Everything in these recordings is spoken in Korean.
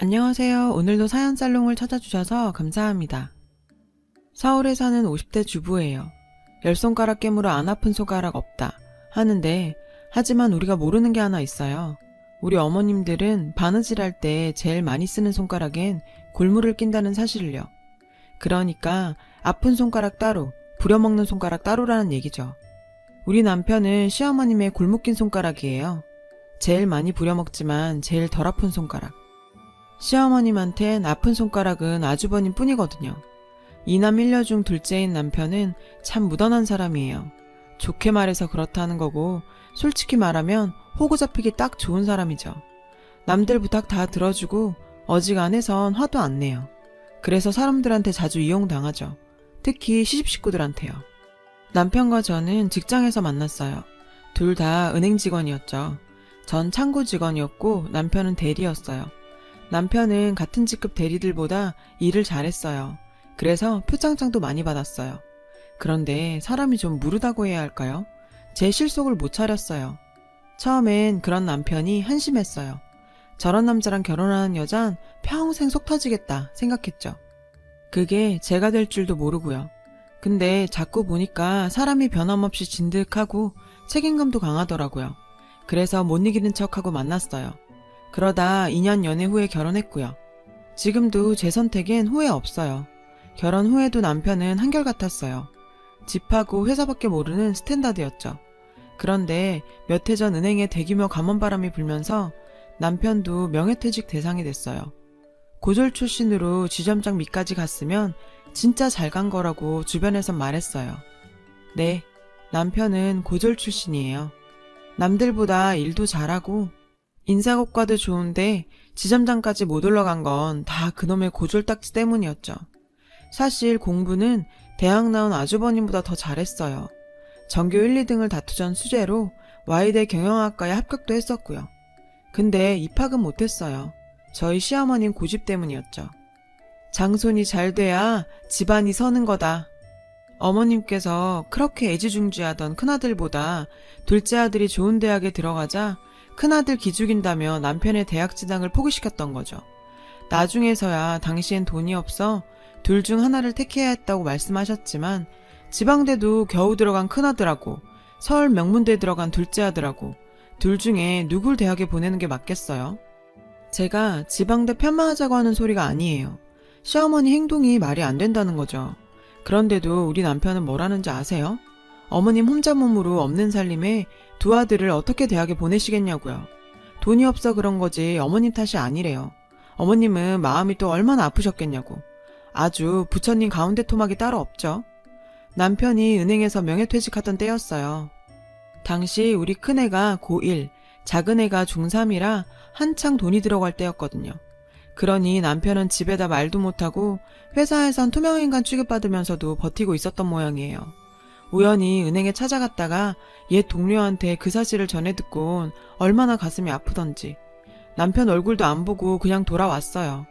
안녕하세요. 오늘도 사연 살롱을 찾아주셔서 감사합니다. 서울에 사는 50대 주부예요. 열 손가락 깨물어 안 아픈 손가락 없다 하는데 하지만 우리가 모르는 게 하나 있어요. 우리 어머님들은 바느질 할 때 제일 많이 쓰는 손가락엔 골무를 낀다는 사실을요. 그러니까 아픈 손가락 따로, 부려먹는 손가락 따로라는 얘기죠. 우리 남편은 시어머님의 골무 낀 손가락이에요. 제일 많이 부려먹지만 제일 덜 아픈 손가락. 시어머님한텐 아픈 손가락은 아주버님 뿐이거든요. 이남 일녀 중 둘째인 남편은 참 무던한 사람이에요. 좋게 말해서 그렇다는 거고, 솔직히 말하면 호구 잡히기 딱 좋은 사람이죠. 남들 부탁 다 들어주고, 어지간해선 화도 안 내요. 그래서 사람들한테 자주 이용당하죠. 특히 시집 식구들한테요. 남편과 저는 직장에서 만났어요. 둘 다 은행 직원이었죠. 전 창고 직원이었고, 남편은 대리였어요. 남편은 같은 직급 대리들보다 일을 잘했어요. 그래서 표창장도 많이 받았어요. 그런데 사람이 좀 무르다고 해야 할까요? 제 실속을 못 차렸어요. 처음엔 그런 남편이 한심했어요. 저런 남자랑 결혼하는 여잔 평생 속 터지겠다 생각했죠. 그게 제가 될 줄도 모르고요. 근데 자꾸 보니까 사람이 변함없이 진득하고 책임감도 강하더라고요. 그래서 못 이기는 척하고 만났어요. 그러다 2년 연애 후에 결혼했고요. 지금도 제 선택엔 후회 없어요. 결혼 후에도 남편은 한결같았어요. 집하고 회사밖에 모르는 스탠다드였죠. 그런데 몇 해 전 은행에 대규모 감원바람이 불면서 남편도 명예퇴직 대상이 됐어요. 고졸 출신으로 지점장 밑까지 갔으면 진짜 잘 간 거라고 주변에선 말했어요. 네, 남편은 고졸 출신이에요. 남들보다 일도 잘하고 인사고과도 좋은데 지점장까지 못 올라간 건 다 그놈의 고졸딱지 때문이었죠. 사실 공부는 대학 나온 아주버님보다 더 잘했어요. 전교 1, 2등을 다투전 수재로 와이대 경영학과에 합격도 했었고요. 근데 입학은 못했어요. 저희 시어머님 고집 때문이었죠. 장손이 잘 돼야 집안이 서는 거다. 어머님께서 그렇게 애지중지하던 큰아들보다 둘째 아들이 좋은 대학에 들어가자 큰아들 기죽인다며 남편의 대학 진학을 포기시켰던 거죠. 나중에서야 당시엔 돈이 없어 둘 중 하나를 택해야 했다고 말씀하셨지만 지방대도 겨우 들어간 큰아들하고 서울 명문대 들어간 둘째 아들하고 둘 중에 누굴 대학에 보내는 게 맞겠어요? 제가 지방대 편마하자고 하는 소리가 아니에요. 시어머니 행동이 말이 안 된다는 거죠. 그런데도 우리 남편은 뭐라는지 아세요? 어머님 혼자 몸으로 없는 살림에 두 아들을 어떻게 대학에 보내시겠냐고요. 돈이 없어 그런 거지 어머님 탓이 아니래요. 어머님은 마음이 또 얼마나 아프셨겠냐고. 아주 부처님 가운데 토막이 따로 없죠. 남편이 은행에서 명예퇴직하던 때였어요. 당시 우리 큰애가 고1, 작은애가 중3이라 한창 돈이 들어갈 때였거든요. 그러니 남편은 집에다 말도 못하고 회사에선 투명인간 취급받으면서도 버티고 있었던 모양이에요. 우연히 은행에 찾아갔다가 옛 동료한테 그 사실을 전해 듣곤 얼마나 가슴이 아프던지 남편 얼굴도 안 보고 그냥 돌아왔어요.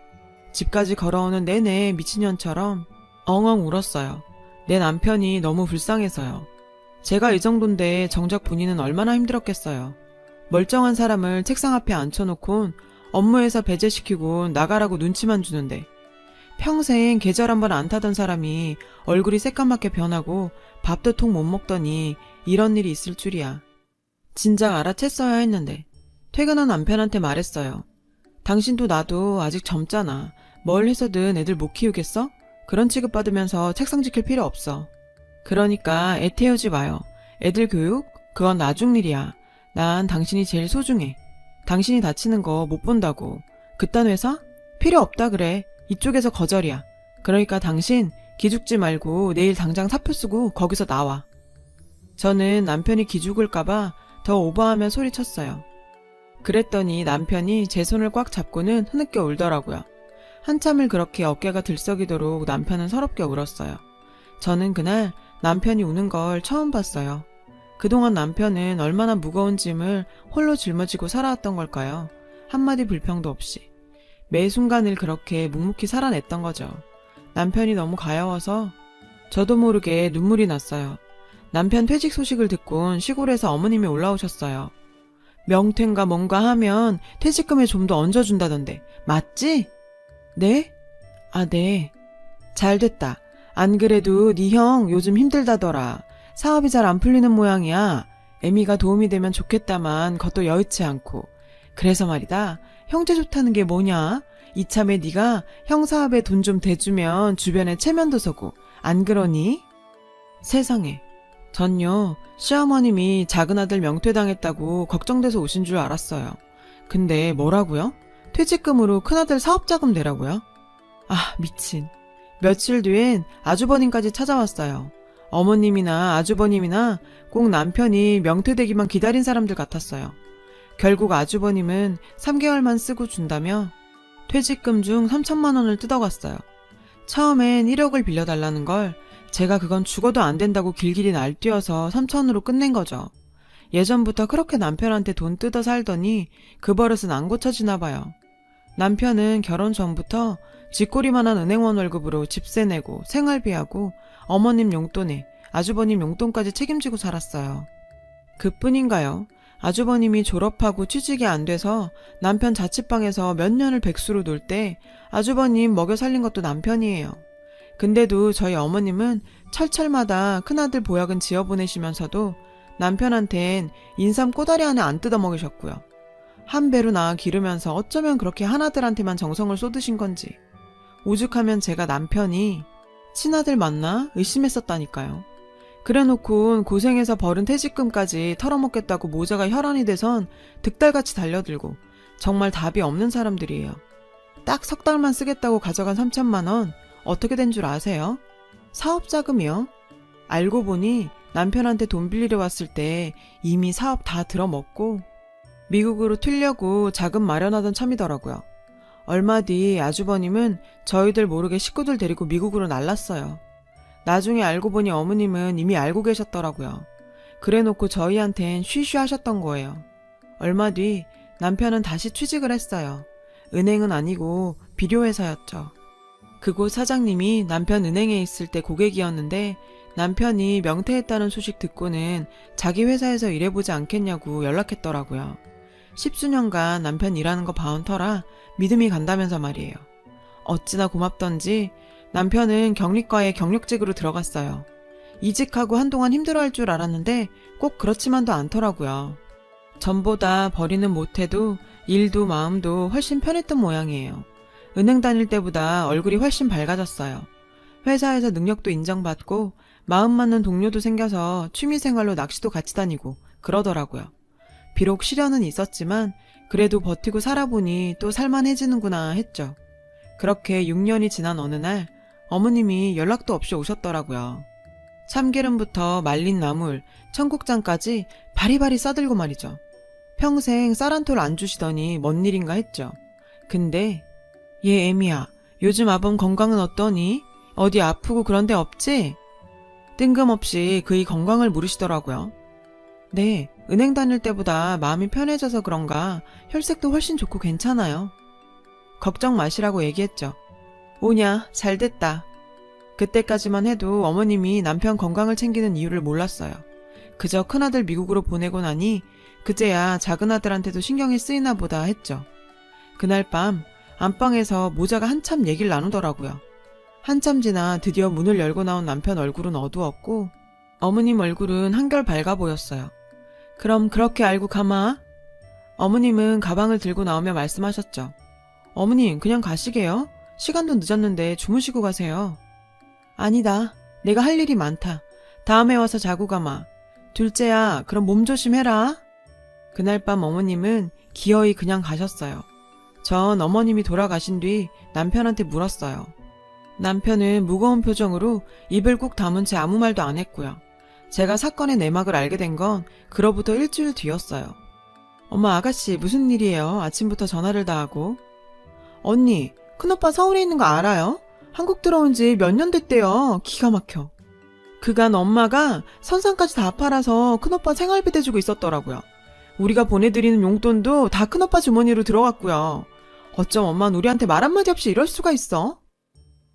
집까지 걸어오는 내내 미친년처럼 엉엉 울었어요. 내 남편이 너무 불쌍해서요. 제가 이 정도인데 정작 본인은 얼마나 힘들었겠어요. 멀쩡한 사람을 책상 앞에 앉혀놓곤 업무에서 배제시키고 나가라고 눈치만 주는데 평생 계절 한 번 안 타던 사람이 얼굴이 새까맣게 변하고 밥도 통 못 먹더니 이런 일이 있을 줄이야. 진작 알아챘어야 했는데 퇴근한 남편한테 말했어요. 당신도 나도 아직 젊잖아. 뭘 해서든 애들 못 키우겠어? 그런 취급 받으면서 책상 지킬 필요 없어. 그러니까 애 태우지 마요. 애들 교육? 그건 나중 일이야. 난 당신이 제일 소중해. 당신이 다치는 거 못 본다고. 그딴 회사? 필요 없다 그래. 이쪽에서 거절이야. 그러니까 당신 기죽지 말고 내일 당장 사표 쓰고 거기서 나와. 저는 남편이 기죽을까봐 더 오버하면 소리쳤어요. 그랬더니 남편이 제 손을 꽉 잡고는 흐느껴 울더라고요. 한참을 그렇게 어깨가 들썩이도록 남편은 서럽게 울었어요. 저는 그날 남편이 우는 걸 처음 봤어요. 그동안 남편은 얼마나 무거운 짐을 홀로 짊어지고 살아왔던 걸까요? 한마디 불평도 없이. 매 순간을 그렇게 묵묵히 살아냈던 거죠. 남편이 너무 가여워서 저도 모르게 눈물이 났어요. 남편 퇴직 소식을 듣곤 시골에서 어머님이 올라오셨어요. 명퇴인가 뭔가 하면 퇴직금에 좀 더 얹어준다던데. 맞지? 네? 아, 네. 잘 됐다. 안 그래도 네 형 요즘 힘들다더라. 사업이 잘 안 풀리는 모양이야. 애미가 도움이 되면 좋겠다만 그것도 여의치 않고. 그래서 말이다. 형제 좋다는 게 뭐냐? 이참에 네가 형 사업에 돈 좀 대주면 주변에 체면도 서고. 안 그러니? 세상에. 전요, 시어머님이 작은 아들 명퇴당했다고 걱정돼서 오신 줄 알았어요. 근데 뭐라고요? 퇴직금으로 큰아들 사업자금 내라고요? 아, 미친. 며칠 뒤엔 아주버님까지 찾아왔어요. 어머님이나 아주버님이나 꼭 남편이 명퇴되기만 기다린 사람들 같았어요. 결국 아주버님은 3개월만 쓰고 준다며 퇴직금 중 3천만 원을 뜯어갔어요. 처음엔 1억을 빌려달라는 걸 제가 그건 죽어도 안 된다고 길길이 날뛰어서 3천으로 끝낸 거죠. 예전부터 그렇게 남편한테 돈 뜯어 살더니 그 버릇은 안 고쳐지나 봐요. 남편은 결혼 전부터 쥐꼬리만한 은행원 월급으로 집세 내고 생활비하고 어머님 용돈에 아주버님 용돈까지 책임지고 살았어요. 그뿐인가요? 아주버님이 졸업하고 취직이 안 돼서 남편 자취방에서 몇 년을 백수로 놀 때 아주버님 먹여 살린 것도 남편이에요. 근데도 저희 어머님은 철철마다 큰아들 보약은 지어 보내시면서도 남편한텐 인삼 꼬다리 안에 안 뜯어 먹이셨고요. 한 배로 낳아 기르면서 어쩌면 그렇게 하나들한테만 정성을 쏟으신 건지. 오죽하면 제가 남편이 친아들 맞나 의심했었다니까요. 그래놓고 고생해서 벌은 퇴직금까지 털어먹겠다고 모자가 혈안이 돼선 득달같이 달려들고 정말 답이 없는 사람들이에요. 딱 석 달만 쓰겠다고 가져간 3천만 원 어떻게 된 줄 아세요? 사업 자금이요. 알고 보니 남편한테 돈 빌리러 왔을 때 이미 사업 다 들어먹고 미국으로 튀려고 자금 마련하던 참이더라고요. 얼마 뒤 아주버님은 저희들 모르게 식구들 데리고 미국으로 날랐어요. 나중에 알고 보니 어머님은 이미 알고 계셨더라고요. 그래 놓고 저희한텐 쉬쉬 하셨던 거예요. 얼마 뒤 남편은 다시 취직을 했어요. 은행은 아니고 비료회사였죠. 그곳 사장님이 남편 은행에 있을 때 고객이었는데 남편이 명퇴했다는 소식 듣고는 자기 회사에서 일해보지 않겠냐고 연락했더라고요. 십수년간 남편 일하는 거 봐온 터라 믿음이 간다면서 말이에요. 어찌나 고맙던지 남편은 경리과에 경력직으로 들어갔어요. 이직하고 한동안 힘들어 할 줄 알았는데 꼭 그렇지만도 않더라고요. 전보다 벌이는 못해도 일도 마음도 훨씬 편했던 모양이에요. 은행 다닐 때보다 얼굴이 훨씬 밝아졌어요. 회사에서 능력도 인정받고 마음 맞는 동료도 생겨서 취미생활로 낚시도 같이 다니고 그러더라고요. 비록 시련은 있었지만 그래도 버티고 살아보니 또 살만해지는구나 했죠. 그렇게 6년이 지난 어느 날 어머님이 연락도 없이 오셨더라고요. 참기름부터 말린 나물, 청국장까지 바리바리 싸들고 말이죠. 평생 쌀 한 톨 안 주시더니 뭔 일인가 했죠. 근데 얘 애미야, 요즘 아범 건강은 어떠니? 어디 아프고 그런 데 없지? 뜬금없이 그의 건강을 물으시더라고요. 네, 은행 다닐 때보다 마음이 편해져서 그런가 혈색도 훨씬 좋고 괜찮아요. 걱정 마시라고 얘기했죠. 오냐, 잘 됐다. 그때까지만 해도 어머님이 남편 건강을 챙기는 이유를 몰랐어요. 그저 큰아들 미국으로 보내고 나니 그제야 작은아들한테도 신경이 쓰이나 보다 했죠. 그날 밤 안방에서 모자가 한참 얘기를 나누더라고요. 한참 지나 드디어 문을 열고 나온 남편 얼굴은 어두웠고 어머님 얼굴은 한결 밝아 보였어요. 그럼 그렇게 알고 가마? 어머님은 가방을 들고 나오며 말씀하셨죠. 어머님, 그냥 가시게요? 시간도 늦었는데 주무시고 가세요. 아니다. 내가 할 일이 많다. 다음에 와서 자고 가마. 둘째야, 그럼 몸 조심해라. 그날 밤 어머님은 기어이 그냥 가셨어요. 전 어머님이 돌아가신 뒤 남편한테 물었어요. 남편은 무거운 표정으로 입을 꾹 다문 채 아무 말도 안 했고요. 제가 사건의 내막을 알게 된 건 그로부터 일주일 뒤였어요. 엄마 아가씨 무슨 일이에요? 아침부터 전화를 다 하고. 언니, 큰오빠 서울에 있는 거 알아요? 한국 들어온 지 몇 년 됐대요. 기가 막혀. 그간 엄마가 선상까지 다 팔아서 큰오빠 생활비 대주고 있었더라고요. 우리가 보내드리는 용돈도 다 큰오빠 주머니로 들어갔고요. 어쩜 엄마는 우리한테 말 한마디 없이 이럴 수가 있어?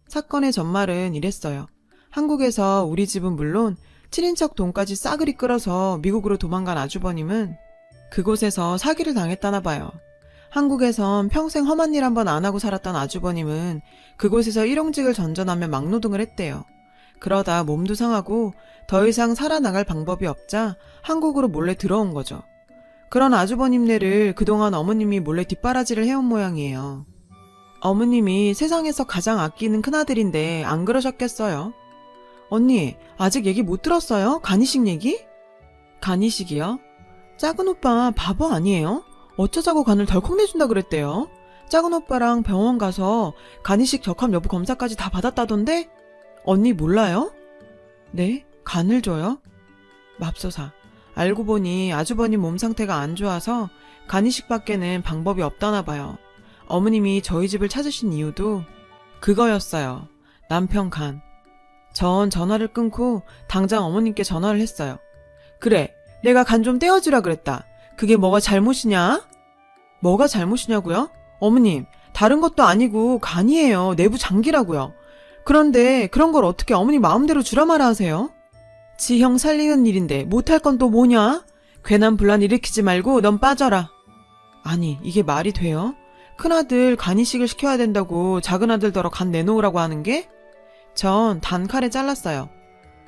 사건의 전말은 이랬어요. 한국에서 우리 집은 물론 7인척 돈까지 싸그리 끌어서 미국으로 도망간 아주버님은 그곳에서 사기를 당했다나 봐요. 한국에선 평생 험한 일 한 번 안 하고 살았던 아주버님은 그곳에서 일용직을 전전하며 막노동을 했대요. 그러다 몸도 상하고 더 이상 살아나갈 방법이 없자 한국으로 몰래 들어온 거죠. 그런 아주버님네를 그동안 어머님이 몰래 뒷바라지를 해온 모양이에요. 어머님이 세상에서 가장 아끼는 큰아들인데 안 그러셨겠어요? 언니, 아직 얘기 못 들었어요? 간이식 얘기? 간이식이요? 작은 오빠 바보 아니에요? 어쩌자고 간을 덜컥 내준다 그랬대요? 작은 오빠랑 병원 가서 간이식 적합 여부 검사까지 다 받았다던데? 언니 몰라요? 네? 간을 줘요? 맙소사. 알고 보니 아주버님 몸 상태가 안 좋아서 간이식 밖에는 방법이 없다나 봐요. 어머님이 저희 집을 찾으신 이유도 그거였어요. 남편 간. 전 전화를 끊고 당장 어머님께 전화를 했어요. 그래, 내가 간 좀 떼어주라 그랬다. 그게 뭐가 잘못이냐? 뭐가 잘못이냐고요? 어머님, 다른 것도 아니고 간이에요. 내부 장기라고요. 그런데 그런 걸 어떻게 어머니 마음대로 주라 말아 하세요? 지형 살리는 일인데 못할 건 또 뭐냐? 괜한 분란 일으키지 말고 넌 빠져라. 아니, 이게 말이 돼요? 큰아들 간 이식을 시켜야 된다고 작은아들더러 간 내놓으라고 하는 게? 전 단칼에 잘랐어요.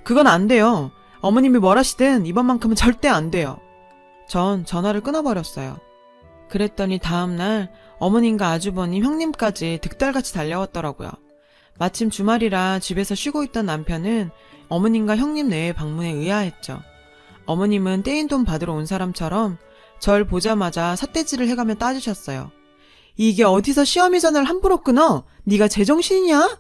그건 안 돼요. 어머님이 뭘 하시든 이번만큼은 절대 안 돼요. 전 전화를 끊어버렸어요. 그랬더니 다음날 어머님과 아주버님, 형님까지 득달같이 달려왔더라고요. 마침 주말이라 집에서 쉬고 있던 남편은 어머님과 형님 내에 방문에 의아했죠. 어머님은 떼인 돈 받으러 온 사람처럼 절 보자마자 삿대질을 해가며 따지셨어요. 이게 어디서 시어미 전화를 함부로 끊어? 네가 제정신이냐?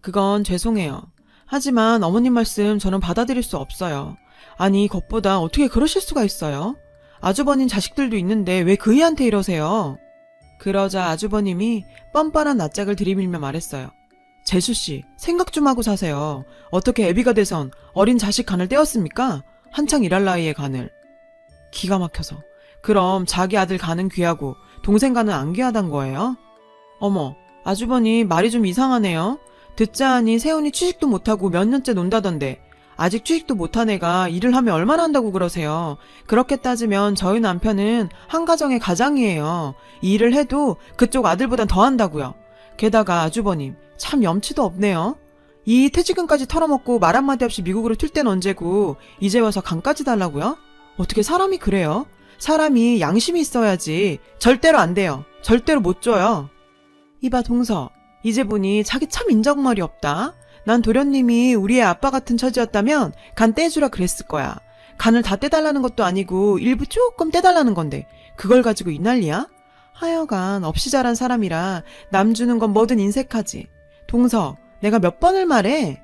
그건 죄송해요. 하지만 어머님 말씀 저는 받아들일 수 없어요. 아니, 것보다 어떻게 그러실 수가 있어요? 아주버님 자식들도 있는데 왜 그이한테 이러세요? 그러자 아주버님이 뻔뻔한 낯짝을 들이밀며 말했어요. 재수씨, 생각 좀 하고 사세요. 어떻게 애비가 돼선 어린 자식 간을 떼었습니까? 한창 일할 나이에 간을. 기가 막혀서. 그럼 자기 아들 간은 귀하고 동생 간은 안 귀하단 거예요? 어머, 아주버니 말이 좀 이상하네요. 듣자 하니 세훈이 취직도 못하고 몇 년째 논다던데 아직 취직도 못한 애가 일을 하면 얼마나 한다고 그러세요. 그렇게 따지면 저희 남편은 한 가정의 가장이에요. 일을 해도 그쪽 아들보단 더 한다고요. 게다가 아주버님 참 염치도 없네요. 이 퇴직금까지 털어먹고 말 한마디 없이 미국으로 튈 땐 언제고 이제 와서 간까지 달라고요? 어떻게 사람이 그래요? 사람이 양심이 있어야지. 절대로 안 돼요. 절대로 못 줘요. 이봐 동서. 이제 보니 자기 참 인정말이 없다. 난 도련님이 우리의 아빠 같은 처지였다면 간 떼주라 그랬을 거야. 간을 다 떼달라는 것도 아니고 일부 조금 떼달라는 건데 그걸 가지고 이 난리야? 하여간 없이 자란 사람이라 남 주는 건 뭐든 인색하지. 동서, 내가 몇 번을 말해?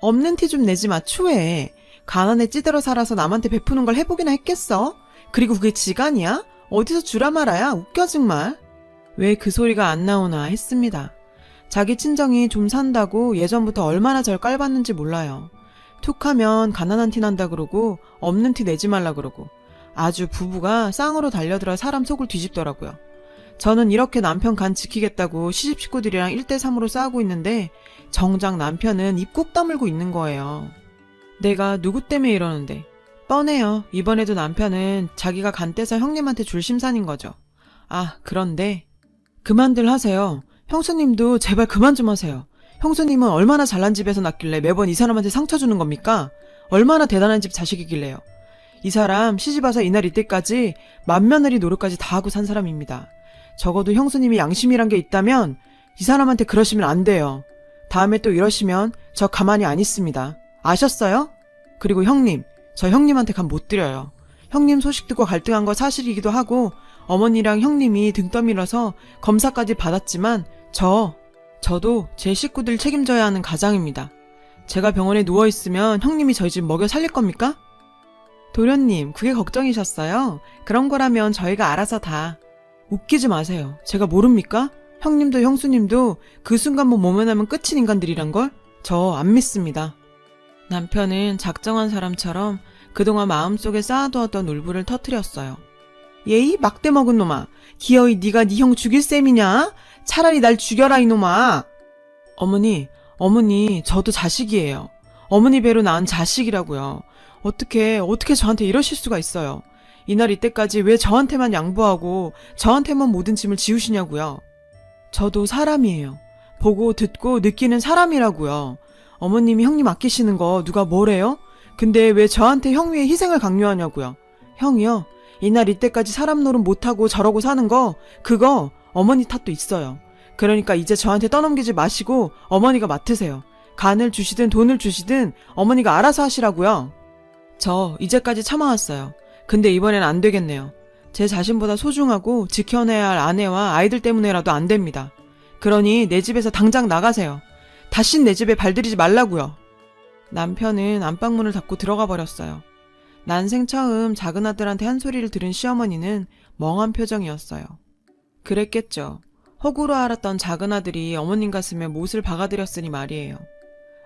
없는 티 좀 내지 마, 추해. 가난에 찌들어 살아서 남한테 베푸는 걸 해보기나 했겠어? 그리고 그게 지간이야? 어디서 주라 말아야? 웃겨 정말. 왜 그 소리가 안 나오나 했습니다. 자기 친정이 좀 산다고 예전부터 얼마나 절 깔봤는지 몰라요. 툭 하면 가난한 티 난다 그러고 없는 티 내지 말라 그러고 아주 부부가 쌍으로 달려들어 사람 속을 뒤집더라고요. 저는 이렇게 남편 간 지키겠다고 시집 식구들이랑 1대3으로 싸우고 있는데 정작 남편은 입 꾹 다물고 있는 거예요. 내가 누구 때문에 이러는데 뻔해요. 이번에도 남편은 자기가 간 떼서 형님한테 줄 심산인 거죠. 아, 그런데 그만들 하세요. 형수님도 제발 그만 좀 하세요. 형수님은 얼마나 잘난 집에서 났길래 매번 이 사람한테 상처 주는 겁니까? 얼마나 대단한 집 자식이길래요. 이 사람 시집 와서 이날 이때까지 맏며느리 노릇까지 다 하고 산 사람입니다. 적어도 형수님이 양심이란 게 있다면 이 사람한테 그러시면 안 돼요. 다음에 또 이러시면 저 가만히 안 있습니다. 아셨어요? 그리고 형님, 저 형님한테 간못 드려요. 형님 소식 듣고 갈등한 거 사실이기도 하고 어머니랑 형님이 등 떠밀어서 검사까지 받았지만 저, 저도 제 식구들 책임져야 하는 가장입니다. 제가 병원에 누워있으면 형님이 저희 집 먹여 살릴 겁니까? 도련님, 그게 걱정이셨어요? 그런 거라면 저희가 알아서 다. 웃기지 마세요. 제가 모릅니까? 형님도 형수님도 그 순간만 모면하면 끝인 인간들이란 걸? 저 안 믿습니다. 남편은 작정한 사람처럼 그동안 마음속에 쌓아두었던 울분을 터뜨렸어요. 예이 막대 먹은 놈아. 기어이 네가 네 형 죽일 셈이냐? 차라리 날 죽여라 이놈아. 어머니, 어머니, 저도 자식이에요. 어머니 배로 낳은 자식이라고요. 어떻게 어떻게 저한테 이러실 수가 있어요. 이날 이때까지 왜 저한테만 양보하고 저한테만 모든 짐을 지우시냐고요. 저도 사람이에요. 보고 듣고 느끼는 사람이라고요. 어머님이 형님 아끼시는 거 누가 뭐래요? 근데 왜 저한테 형 위에 희생을 강요하냐고요. 형이요. 이날 이때까지 사람 노릇 못하고 저러고 사는 거 그거 어머니 탓도 있어요. 그러니까 이제 저한테 떠넘기지 마시고 어머니가 맡으세요. 간을 주시든 돈을 주시든 어머니가 알아서 하시라고요. 저 이제까지 참아왔어요. 근데 이번엔 안 되겠네요. 제 자신보다 소중하고 지켜내야 할 아내와 아이들 때문에라도 안 됩니다. 그러니 내 집에서 당장 나가세요. 다신 내 집에 발들이지 말라고요. 남편은 안방문을 닫고 들어가 버렸어요. 난생 처음 작은 아들한테 한 소리를 들은 시어머니는 멍한 표정이었어요. 그랬겠죠. 호구로 알았던 작은 아들이 어머님 가슴에 못을 박아들였으니 말이에요.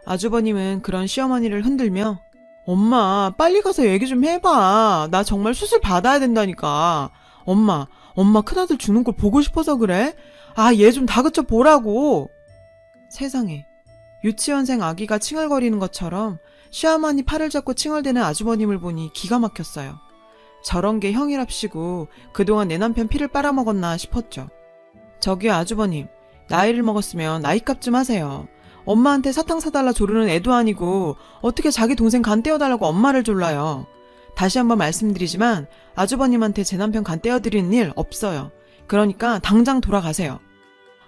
아주버님은 그런 시어머니를 흔들며 엄마, 빨리 가서 얘기 좀 해봐. 나 정말 수술 받아야 된다니까. 엄마, 엄마 큰아들 주는 걸 보고 싶어서 그래? 아, 얘 좀 다그쳐 보라고. 세상에. 유치원생 아기가 칭얼거리는 것처럼 시어머니 팔을 잡고 칭얼대는 아주버님을 보니 기가 막혔어요. 저런 게 형이랍시고 그동안 내 남편 피를 빨아먹었나 싶었죠. 저기 아주버님, 나이를 먹었으면 나이값 좀 하세요. 엄마한테 사탕 사달라 조르는 애도 아니고 어떻게 자기 동생 간 떼어달라고 엄마를 졸라요. 다시 한번 말씀드리지만 아주버님한테 제 남편 간 떼어드리는 일 없어요. 그러니까 당장 돌아가세요.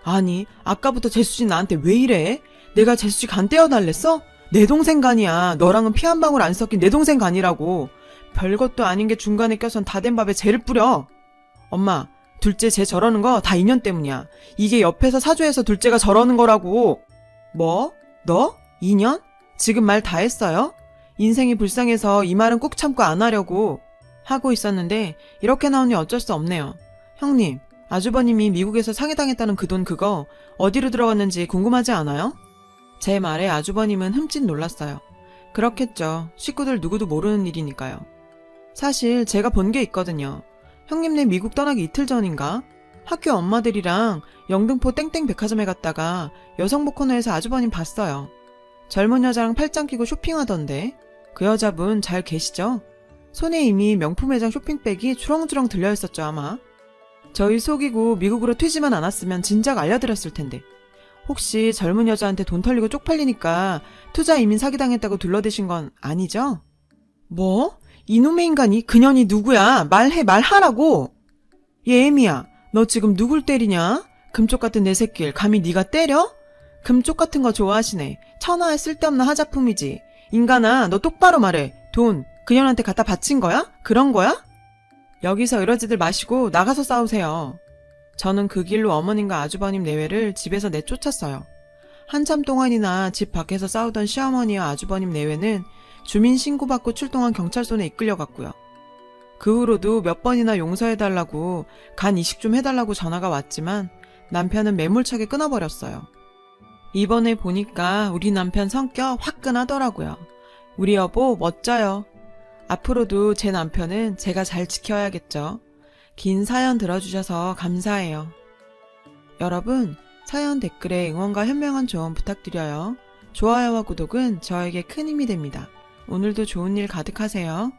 아니 아까부터 재수씨 나한테 왜 이래? 내가 재수씨 간 떼어달랬어? 내 동생 간이야. 너랑은 피 한 방울 안 섞인 내 동생 간이라고. 별것도 아닌 게 중간에 껴선 다 된 밥에 재를 뿌려. 엄마, 둘째 쟤 저러는 거 다 인연 때문이야. 이게 옆에서 사주해서 둘째가 저러는 거라고. 뭐? 너? 2년? 지금 말 다 했어요? 인생이 불쌍해서 이 말은 꾹 참고 안 하려고 하고 있었는데 이렇게 나오니 어쩔 수 없네요. 형님, 아주버님이 미국에서 상해당했다는 그 돈 그거 어디로 들어갔는지 궁금하지 않아요? 제 말에 아주버님은 흠칫 놀랐어요. 그렇겠죠. 식구들 누구도 모르는 일이니까요. 사실 제가 본 게 있거든요. 형님네 미국 떠나기 이틀 전인가? 학교 엄마들이랑 영등포 땡땡 백화점에 갔다가 여성복 코너에서 아주버님 봤어요. 젊은 여자랑 팔짱 끼고 쇼핑하던데 그 여자분 잘 계시죠? 손에 이미 명품 매장 쇼핑백이 주렁주렁 들려 있었죠 아마. 저희 속이고 미국으로 튀지만 않았으면 진작 알려드렸을 텐데. 혹시 젊은 여자한테 돈 털리고 쪽팔리니까 투자 이민 사기당했다고 둘러대신 건 아니죠? 뭐? 이놈의 인간이 그년이 누구야? 말해 말하라고. 얘 애미야, 너 지금 누굴 때리냐? 금쪽 같은 내 새끼를 감히 네가 때려? 금쪽 같은 거 좋아하시네. 천하에 쓸데없는 하자품이지. 인간아, 너 똑바로 말해. 돈 그년한테 갖다 바친 거야? 그런 거야? 여기서 이러지들 마시고 나가서 싸우세요. 저는 그 길로 어머님과 아주버님 내외를 집에서 내쫓았어요. 한참 동안이나 집 밖에서 싸우던 시어머니와 아주버님 내외는 주민 신고받고 출동한 경찰서에 이끌려갔고요. 그 후로도 몇 번이나 용서해달라고 간 이식 좀 해달라고 전화가 왔지만 남편은 매몰차게 끊어버렸어요. 이번에 보니까 우리 남편 성격 화끈하더라고요. 우리 여보 멋져요. 앞으로도 제 남편은 제가 잘 지켜야겠죠. 긴 사연 들어주셔서 감사해요. 여러분, 사연 댓글에 응원과 현명한 조언 부탁드려요. 좋아요와 구독은 저에게 큰 힘이 됩니다. 오늘도 좋은 일 가득하세요.